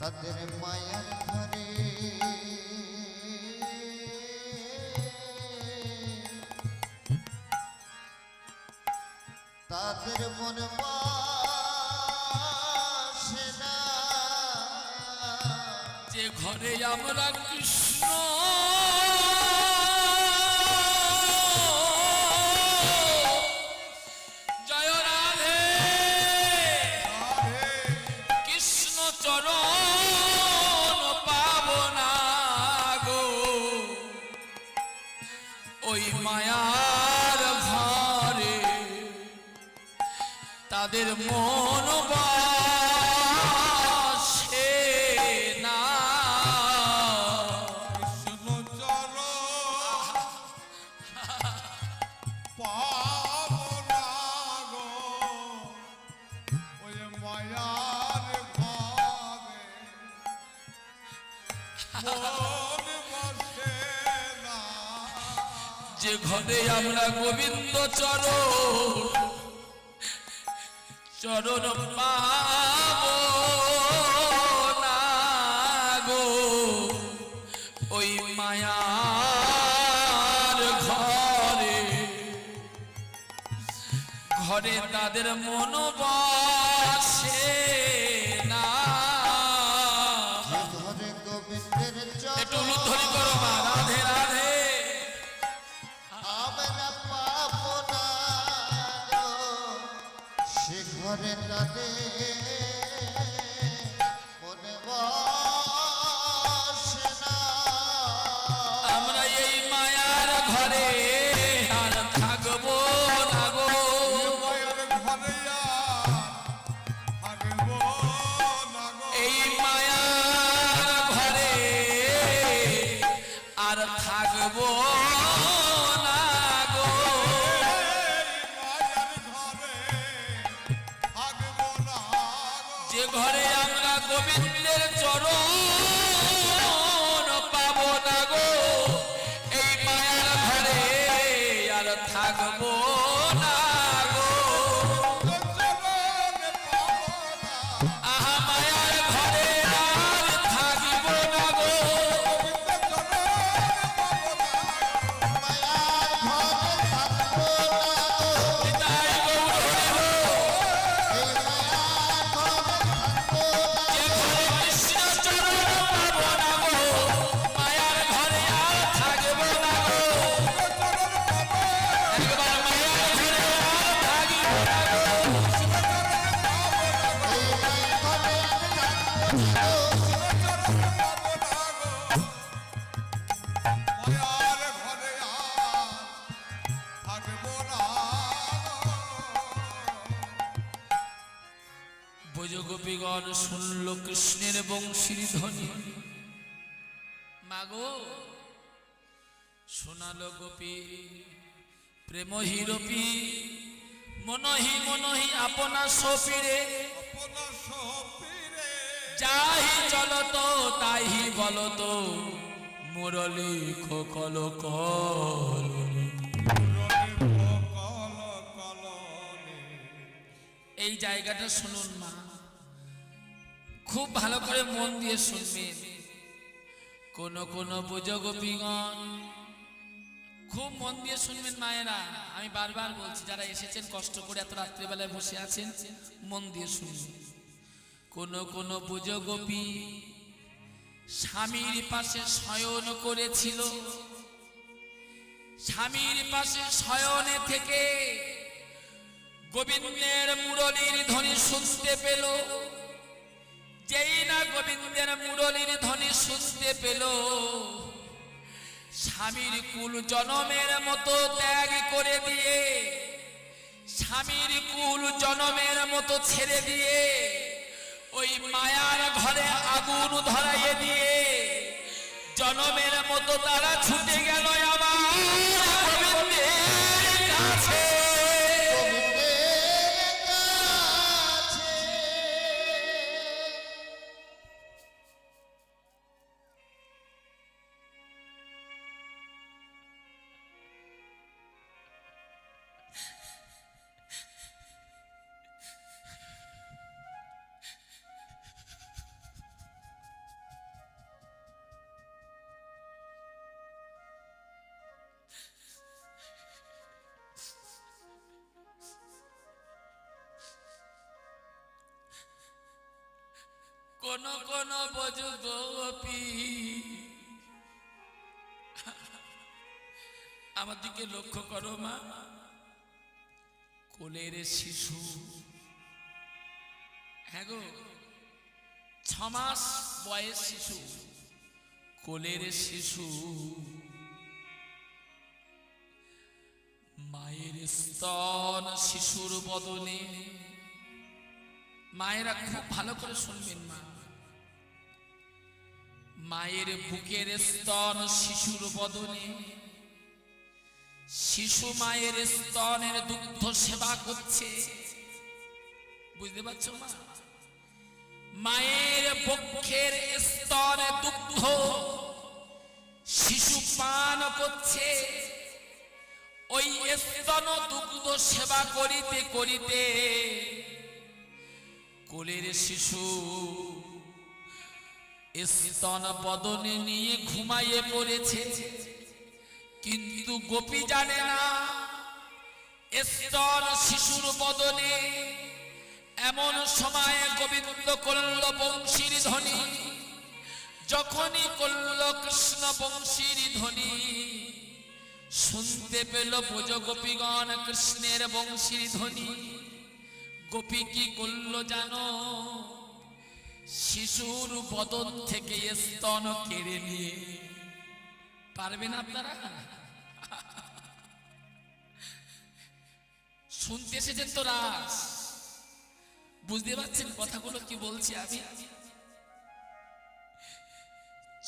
তাদের মায়ার ঘরে। তাদের মনে যে ঘরে আমরা কৃষ্ণ তাদের মন বাসে না। কৃষ্ণ চর ওই মায়ার ঘরে মন বসে না। যে ঘরে আমরা গোবিন্দ চরণ চরণ পাব না গো। ওই মায়ার ঘরে ঘরে তাদের মন ভোজগোপীগণ শুনল কৃষ্ণের বংশীর ধ্বনি। মাগো শোনালো গোপী প্রেমহীরপি মনহি মনহি আপনা সপিরে। যাহি চলত তাহি বলত মুরলি কল কল। জায়গাটা শুনুন মা। খুব ভালো করে মন দিয়ে শুনবেন। কোন কোন বুজগোপীগণ খুব মন দিয়ে শুনবেন মায়েরা। আমি বারবার বলছি, যারা এসেছেন, কষ্ট করে এত রাত্রিবেলায় বসে আছেন, মন দিয়ে শুনবেন কোন কোন বুজগোপী স্বামীর পাশে শয়ন করেছিল। স্বামীর পাশে শয়নে থেকে গোবিন্দের মুরলীর ধ্বনি শুনতে পেল। যেই না গোবিন্দের মুরলীর ধ্বনি শুনতে পেল, স্বামীর কুল জনমের মতো ত্যাগ করে দিয়ে, স্বামীর কুল জনমের মতো ছেড়ে দিয়ে, ওই মায়ার ঘরে আগুন ধরাইয়ে দিয়ে, জনমের মতো তারা ছুটে গেল আমার কোন কোন গোপী। আমার দিকে লক্ষ্য করো মা। কোলের শিশু। হ্যাঁ গো, ছ মাস বয়স শিশু, কোলের শিশু। মায়ের স্তন শিশুর বদনে মায়েরা খুব ভালো করে শুনবেন মা। মায়ের বুকের স্তন শিশুর বদনে। শিশু মায়ের স্তনের দুগ্ধ সেবা করছে। বুঝতে পারছ মা? মায়ের পক্ষের স্তনে দুগ্ধ শিশু পান করছে। ওই স্তন দুগ্ধ সেবা করিতে করিতে কোলের শিশু স্তন বদনে নিয়ে ঘুমাইয়ে পড়েছে। কিন্তু গোপী জানে না, স্তন শিশুর বদনে এমন সময় গোবিন্দ করল বংশীর ধ্বনি, যখনই করল কৃষ্ণ বংশীর ধ্বনি শুনতে পেল ভোজ গোপীগণ কৃষ্ণের বংশীর ধ্বনি। গোপী কি করল জানো? শিশুর বদন থেকে স্তন কেড়ে নিয়ে। পারবেন আপনারা? শুনতে এসেছেন তো রাস বুঝতে পারছেন কথাগুলো কি বলছি আমি?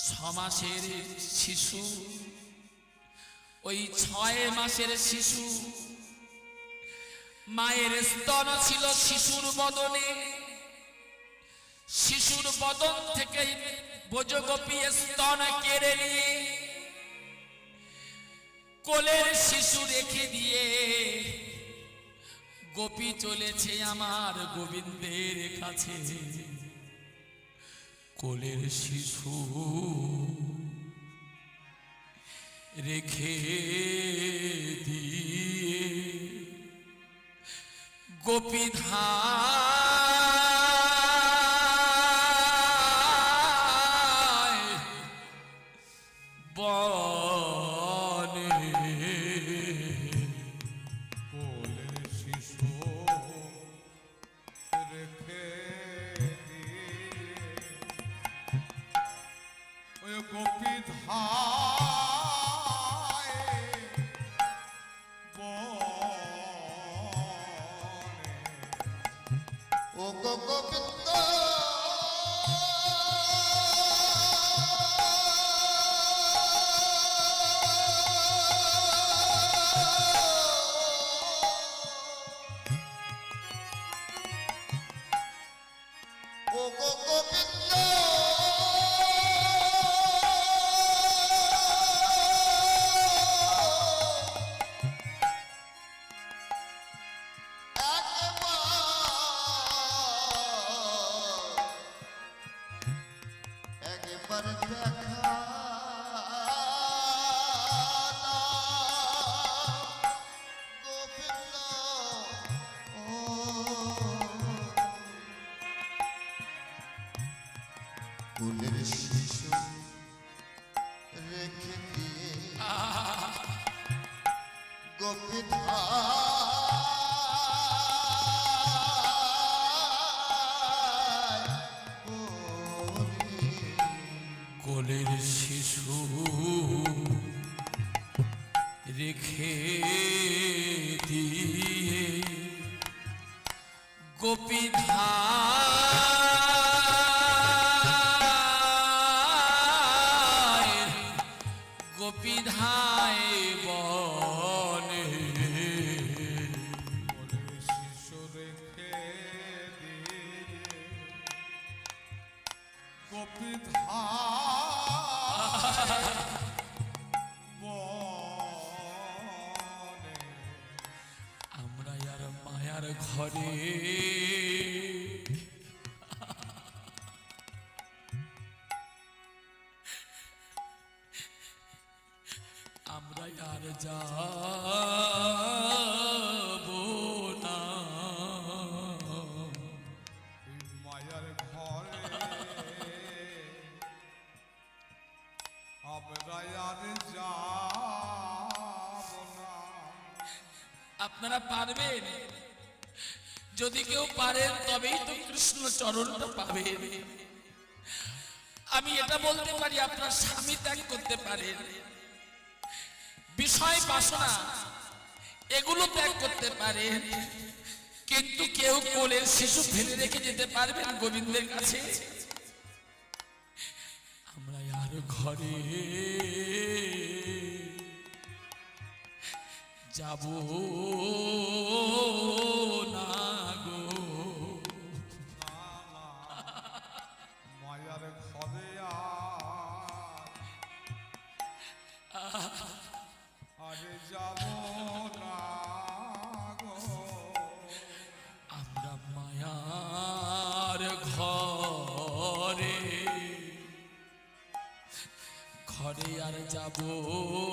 ছ মাসের শিশু, ওই ছয় মাসের শিশু, মায়ের স্তন ছিল শিশুর বদনে। শিশুর বদন থেকে ভোজগোপী স্তন কেড়ে নিয়ে কোলের শিশু রেখে দিয়ে গোপী চলেছে আমার গোবিন্দের কাছে। কোলের শিশু রেখে দিয়ে গোপী ও গো গোবিন্দ একবার দেখা কুলের শিশু রেখে দিয়ে। গোপিত ঘরে। আমরা আর যাব না। মায়ার ঘরে আমরা আর যাব না আপনারা পারবেন? যদি কেউ পারেন তবেই তো কৃষ্ণ চরণটা পাবে। আমি এটা বলতে পারি, আপনার স্বামী ত্যাগ করতে পারেন বিষয় বাসনা, এগুলো ত্যাগ করতে পারেন কিন্তু কেউ কোলের শিশু ফেলে রেখে যেতে পারবেন গোবিন্দের কাছে। আমরা আর ঘরে যাব। যাব।